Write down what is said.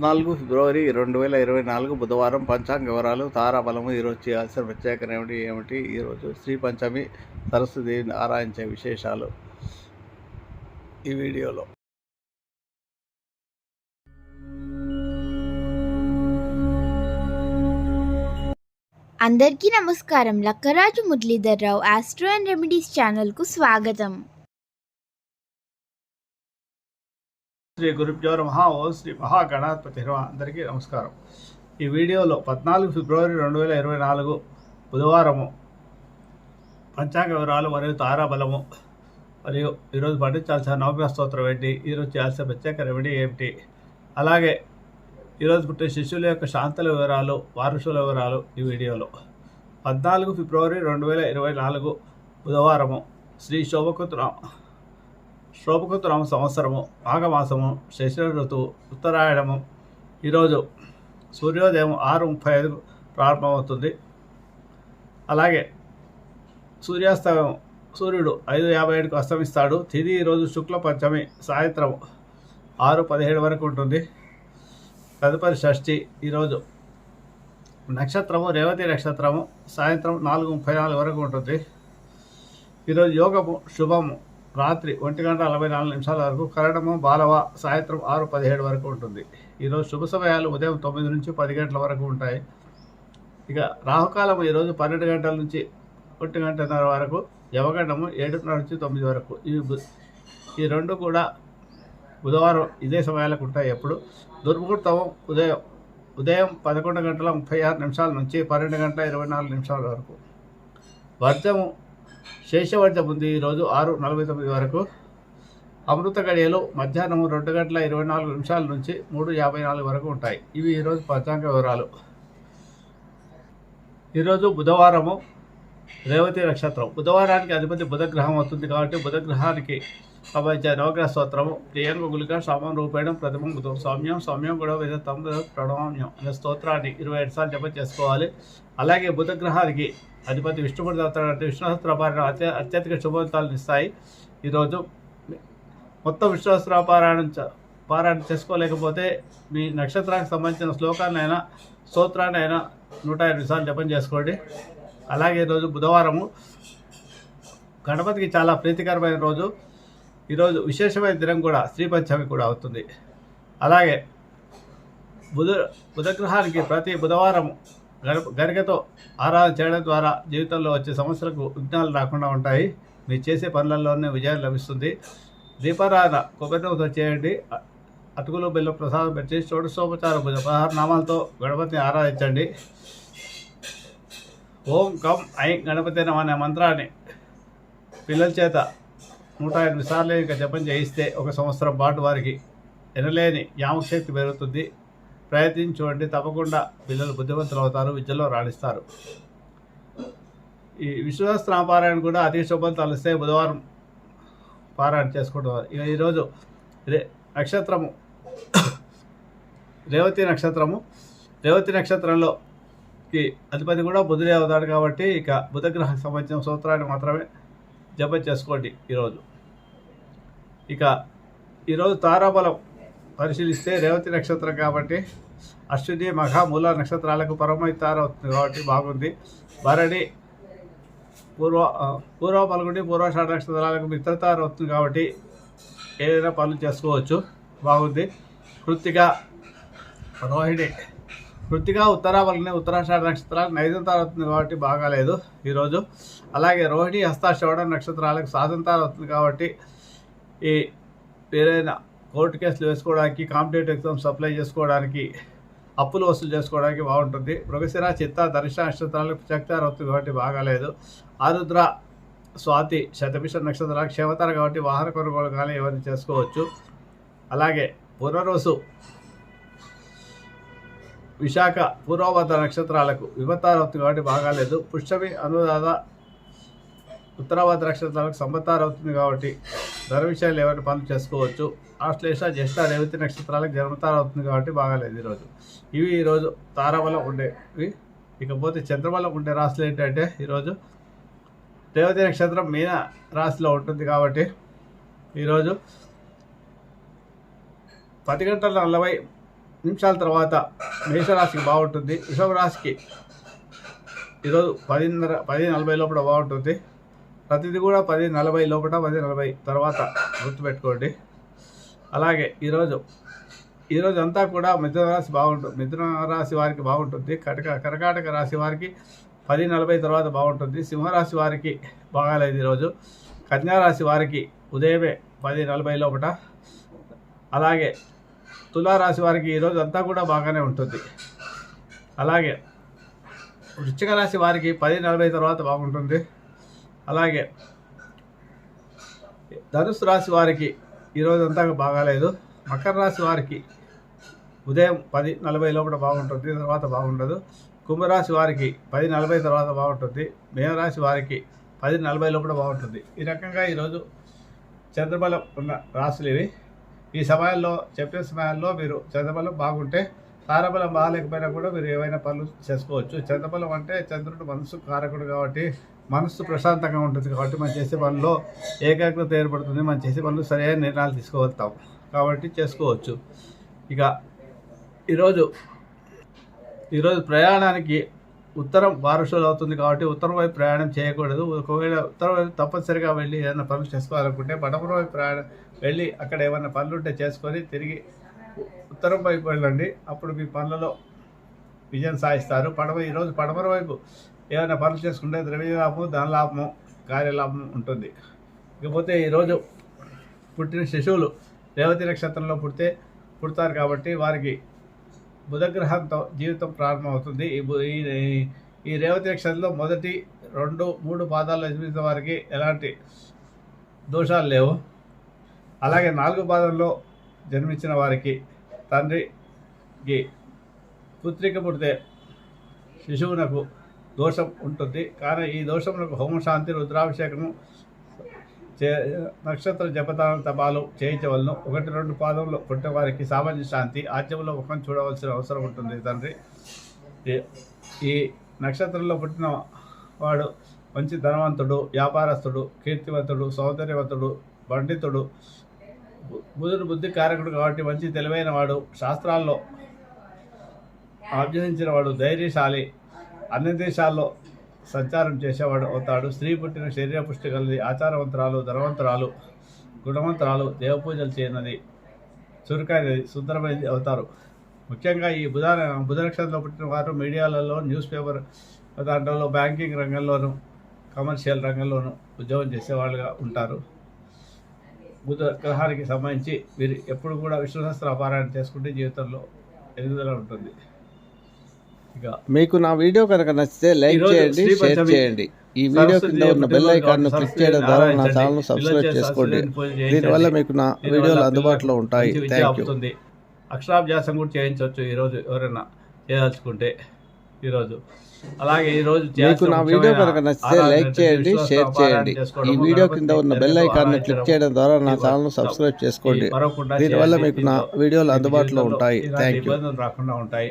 పద్నాలుగు ఫిబ్రవరి రెండు వేల ఇరవై నాలుగు బుధవారం పంచాంగ వివరాలు తారాబలము ఈరోజు చేయాల్సిన ప్రత్యేకత ఏమిటి? ఏమిటి? ఈరోజు శ్రీ పంచమి సరస్వతి దేవిని ఆరాధించే విశేషాలు ఈ వీడియోలో. అందరికీ నమస్కారం. Lakkaraju Muralidhar Rao astro and remedies ఛానల్కు స్వాగతం. శ్రీ గురుభ్యో మహా ఓ శ్రీ మహాగణాధిపతి అందరికీ నమస్కారం. ఈ వీడియోలో పద్నాలుగు ఫిబ్రవరి రెండు వేల ఇరవై నాలుగు బుధవారము పంచాంగ వివరాలు మరియు తారాబలము మరియు ఈరోజు పండించాల్సిన నవగ్రహ స్తోత్రం ఏంటి? ఈరోజు చేయాల్సిన ప్రత్యేక రెమెడీ ఏమిటి? అలాగే ఈరోజు పుట్టే శిష్యుల యొక్క శాంతుల వివరాలు వారసుల వివరాలు ఈ వీడియోలో. పద్నాలుగు ఫిబ్రవరి రెండు వేల ఇరవై నాలుగు బుధవారము శ్రీ శోభకృతురా సంవత్సరము మాఘమాసము శశిర ఋతువు ఉత్తరాయణము. ఈరోజు సూర్యోదయం ఆరు ముప్పై ఐదు ప్రారంభమవుతుంది. అలాగే సూర్యాస్తమయం సూర్యుడు ఐదు యాభై ఏడుకు అస్తమిస్తాడు. తిది ఈరోజు శుక్ల పంచమి సాయంత్రం ఆరు పదిహేడు వరకు ఉంటుంది. తదుపరి షష్ఠి ఈరోజు నక్షత్రము రేవతి నక్షత్రము సాయంత్రం నాలుగు ముప్పై నాలుగు వరకు ఉంటుంది. ఈరోజు యోగము శుభము రాత్రి ఒంటి గంట నలభై నాలుగు నిమిషాల వరకు కరణము బాలవ సాయంత్రం ఆరు పదిహేడు వరకు ఉంటుంది. ఈరోజు శుభ సమయాలు ఉదయం తొమ్మిది నుంచి పది గంటల వరకు ఉంటాయి. ఇక రాహుకాలం ఈరోజు పన్నెండు గంటల నుంచి ఒంటి గంటన్నర వరకు యవగండము ఏడున్నర నుంచి తొమ్మిది వరకు. ఇవి బు- ఈ రెండు కూడా బుధవారం ఇదే సమయాలకు ఉంటాయి ఎప్పుడు. దుర్ముహూర్తం ఉదయం ఉదయం పదకొండు గంటల ముప్పై ఆరు నిమిషాల నుంచి పన్నెండు గంటల ఇరవై నాలుగు నిమిషాల వరకు. వర్జము శేషవర్ధం ఉంది ఈరోజు ఆరు నలభై తొమ్మిది వరకు అమృత గడియలు మధ్యాహ్నం రెండు గంటల ఇరవై నాలుగు నిమిషాల నుంచి మూడు యాభై నాలుగు వరకు ఉంటాయి. ఇవి ఈరోజు పంచాంగ వివరాలు. ఈరోజు బుధవారము రేవతి నక్షత్రం. బుధవారానికి అధిపతి బుధగ్రహం అవుతుంది కాబట్టి బుధగ్రహానికి సంబంధించిన నవగ్రహ స్తోత్రము ప్రియంగ గులిక సామం రూపేణం ప్రథమం సౌమ్యం సౌమ్యం కూడా వేద తమ ప్రణామ్యం అనే స్తోత్రాన్ని ఇరవై ఐదు సార్లు జపం చేసుకోవాలి అలాగే బుధగ్రహానికి అధిపతి విష్ణుమూర్తి అవుతాడు అంటే విష్ణుసహస్ర అత్య అత్యధిక శుభవంతాలను ఇస్తాయి ఈరోజు మొత్తం విశ్వాస పారాయణం పారాయణ చేసుకోలేకపోతే మీ నక్షత్రానికి సంబంధించిన శ్లోకాన్ని అయినా స్తోత్రాన్ని అయినా నూట ఎనిమిది సార్లు జపం చేసుకోండి అలాగే ఈరోజు బుధవారము గణపతికి చాలా ప్రీతికరమైన రోజు ఈరోజు విశేషమైన దినం కూడా శ్రీ పంచమి కూడా అవుతుంది. అలాగే బుధ బుధగ్రహానికి ప్రతి బుధవారం గణప గరికతో ఆరాధన చేయడం ద్వారా జీవితంలో వచ్చే సమస్యలకు విఘ్నాలు రాకుండా ఉంటాయి. మీరు చేసే పనులలోనే విజయం లభిస్తుంది. దీపారాధన కొబ్బరితో చేయండి. అటుకులు బెల్లం ప్రసాదం పెట్టి షోడశోపచార పూజ పదహారు నామాలతో గణపతిని ఆరాధించండి. ఓం కం ఐ గణపతి అనే మంత్రాన్ని పిల్లల చేత నూట ఎనిమిది సార్లు ఇంకా జపం చేయిస్తే ఒక సంవత్సరం పాటు వారికి ఎనలేని యామశక్తి పెరుగుతుంది. ప్రయత్నించుకోండి తప్పకుండా పిల్లలు బుద్ధివంతులు అవుతారు విద్యలో రాణిస్తారు. ఈ విశ్వశాస్త్ర పారాయణ కూడా అతి శుభం తలిస్తే బుధవారం పారాయణ చేసుకుంటున్నారు. ఇక ఈరోజు రే నక్షత్రము రేవతి నక్షత్రము రేవతి నక్షత్రంలో ఈ అధిపతి కూడా బుధుడే అవుతాడు కాబట్టి ఇక బుధగ్రహం సంబంధించిన సూత్రాన్ని మాత్రమే జపం చేసుకోండి ఈరోజు. ఇక ఈరోజు తారాబలం పరిశీలిస్తే రేవతి నక్షత్రం కాబట్టి అశ్విని మఘ మూల నక్షత్రాలకు పరమై తార అవుతుంది కాబట్టి బాగుంది. భరణి పూర్వ పూర్వ పలుగుడి పూర్వాషాఢ నక్షత్రాలకు మిత్రతార అవుతుంది కాబట్టి ఏదైనా పనులు చేసుకోవచ్చు. బాగుంది. కృత్తిక రోహిణి కృత్తిగా ఉత్తరావళిని ఉత్తరాషాఢ నక్షత్రాలు నైదంతార అవుతుంది కాబట్టి బాగాలేదు ఈరోజు. అలాగే రోహిణి హస్తాశ్రవణ నక్షత్రాలకు సాధంతార అవుతుంది కాబట్టి ఈ ఏదైనా కోర్టు కేసులు వేసుకోవడానికి కాంపిటేటివ్ ఎగ్జామ్స్ అప్లై చేసుకోవడానికి అప్పులు వసూలు చేసుకోవడానికి బాగుంటుంది. మృగశిర చిత్త ధనుష నక్షత్రాలకు చక్తార అవుతుంది కాబట్టి బాగాలేదు. ఆరుద్ర స్వాతి శతభిష నక్షత్రాలకు క్షేమతార కాబట్టి వాహన కొనుగోలు కానీ ఎవరిని చేసుకోవచ్చు. అలాగే పునరోసు విశాఖ పూర్వభద్ర నక్షత్రాలకు విభత్తారవుతుంది కాబట్టి బాగాలేదు. పుష్పమి అనురాధ ఉత్తరావాద నక్షత్రాలకు సంబతారు అవుతుంది కాబట్టి ధర విషయాలు ఏమైనా పనులు చేసుకోవచ్చు. ఆశ్లేష జ్యేష్ఠ రేవతి నక్షత్రాలకు జన్మతార అవుతుంది కాబట్టి బాగాలేదు ఈరోజు ఇవి ఈరోజు తారాబలం ఉండేవి ఇకపోతే చంద్రబలం ఉండే రాశులు ఏంటంటే ఈరోజు రేవతి నక్షత్రం మీన రాశిలో ఉంటుంది కాబట్టి ఈరోజు పది గంటల నలభై నిమిషాల తర్వాత మేషరాశికి బాగుంటుంది. వృషభ రాశికి ఈరోజు పదిన్నర పది నలభై లోపల బాగుంటుంది. ప్రతిదీ కూడా పది నలభై లోపల పది నలభై తర్వాత గుర్తుపెట్టుకోండి. అలాగే ఈరోజు ఈరోజు అంతా కూడా మిథున రాశి బాగుంటుంది. మిథున రాశి వారికి బాగుంటుంది. కటక కర్కాటక రాశి వారికి పది నలభై తర్వాత బాగుంటుంది. సింహరాశి వారికి బాగాలేదు ఈరోజు. కన్యారాశి వారికి ఉదయమే పది నలభై లోపల అలాగే తులారాశి వారికి ఈరోజు అంతా కూడా బాగానే ఉంటుంది. అలాగే వృశ్చిక రాశి వారికి పది నలభై తర్వాత బాగుంటుంది. అలాగే ధనుసు రాశి వారికి ఈరోజంతా బాగాలేదు. మకర రాశి వారికి ఉదయం పది నలభై లోపల బాగుంటుంది తర్వాత బాగుండదు. కుంభరాశి వారికి పది నలభై తర్వాత బాగుంటుంది. మీనరాశి వారికి పది నలభై లోపల బాగుంటుంది. ఈ రకంగా ఈరోజు చంద్రబలం ఉన్న రాశులు ఇవి. ఈ సమయాల్లో చెప్పే సమయాల్లో మీరు చంద్రబలం బాగుంటే తారబలం బాగాలేకపోయినా కూడా మీరు ఏవైనా పనులు చేసుకోవచ్చు. చంద్రబలం అంటే చంద్రుడు మనసు కారకుడు కాబట్టి మనస్సు ప్రశాంతంగా ఉంటుంది కాబట్టి మనం చేసే పనుల్లో ఏకాగ్రత ఏర్పడుతుంది. మనం చేసే పనులు సరైన నిర్ణయాలు తీసుకోగలుగుతాం. కాబట్టి చేసుకోవచ్చు. ఇక ఈరోజు ఈరోజు ప్రయాణానికి ఉత్తరం వారసులు అవుతుంది కాబట్టి ఉత్తరం వైపు ప్రయాణం చేయకూడదు. ఒకవేళ ఉత్తరం వైపు తప్పనిసరిగా వెళ్ళి ఏదైనా పనులు చేసుకోవాలనుకుంటే పడమర వైపు ప్రయాణం వెళ్ళి అక్కడ ఏమైనా పనులు ఉంటే చేసుకొని తిరిగి ఉత్తరం వైపు వెళ్ళండి. అప్పుడు మీ పనులలో విజయం సాధిస్తారు. పడవ ఈరోజు పడమర వైపు ఏమైనా పనులు చేసుకుంటే ద్రవ్య లాభము ధన లాభము కార్యలాభం ఉంటుంది. ఇకపోతే ఈరోజు పుట్టిన శిశువులు రేవతి నక్షత్రంలో పుడితే పుడతారు కాబట్టి వారికి బుధగ్రహంతో జీవితం ప్రారంభమవుతుంది. ఈ ఈ- ఈ రేవతి నక్షత్రంలో మొదటి రెండు మూడు పాదాలు జన్మించిన వారికి ఎలాంటి దోషాలు లేవు. అలాగే నాలుగు పాదంలో జన్మించిన వారికి తండ్రికి పుత్రిక పుడితే శిశువునకు దోషం ఉంటుంది. కానీ ఈ దోషములకు హోమశాంతి రుద్రాభిషేకము చే నక్షత్ర జపతాన తపాలు చేయించవలను. ఒకటి రెండు పాదంలో పుట్టిన వారికి సామాన్య శాంతి ఆద్యంలో ముఖం చూడవలసిన అవసరం ఉంటుంది తండ్రి. ఈ- నక్షత్రంలో పుట్టిన వాడు మంచి ధనవంతుడు వ్యాపారస్తుడు కీర్తివంతుడు సౌందర్యవంతుడు పండితుడు బుధుడు బుద్ధి కారకుడు కాబట్టి మంచి తెలివైన వాడు. శాస్త్రాల్లో ఆభ్యసించిన వాడు ధైర్యశాలి. అన్ని దేశాల్లో సంచారం చేసేవాడు అవుతాడు. స్త్రీ పుట్టిన శరీర పుష్టి కలిగి ఆచారవంతరాలు ధనవంతరాలు గుణవంతరాలు దేవపూజలు చేయనది చురుకైనది సుందరమైనది అవుతారు. ముఖ్యంగా ఈ బుధ బుధనక్షత్రంలో పుట్టిన వారు మీడియాలలో న్యూస్ పేపర్ దాంట్లో బ్యాంకింగ్ రంగంలోనూ కమర్షియల్ రంగంలోనూ ఉద్యోగం చేసేవాళ్ళుగా ఉంటారు. బుధ గ్రహానికి సంబంధించి వీరు ఎప్పుడు కూడా విశ్వశాస్త్ర అపారాయణ చేసుకుంటే జీవితంలో ఎదుగుదల ఉంటుంది. మీకు నా వీడియో కనుక నచ్చితే లైక్ చేయండి షేర్ చేయండి. ఈ వీడియో కింద ఉన్న బెల్ ఐకాన్ను క్లిక్ చేయడం ద్వారా నా ఛానల్ సబ్స్క్రైబ్ చేసుకోండి. దీనివల్ల మీకు నా వీడియోలు అందుబాటులో ఉంటాయి. థ్యాంక్ యూ అక్షరాభ్యాసం కూడా చేయించవచ్చు ఈరోజు ఎవరైనా చేయదలుచుకుంటే ఈరోజు. అలాగే ఈరోజు మీకు నా వీడియో కనుక నచ్చితే లైక్ చేయండి షేర్ చేయండి. ఈ వీడియో కింద ఉన్న బెల్ ఐకాన్ను క్లిక్ చేయడం ద్వారా నా ఛానల్ సబ్స్క్రైబ్ చేసుకోండి. దీనివల్ల మీకు నా వీడియోలు అందుబాటులో ఉంటాయి. థ్యాంక్ యూ రాకుండా ఉంటాయి.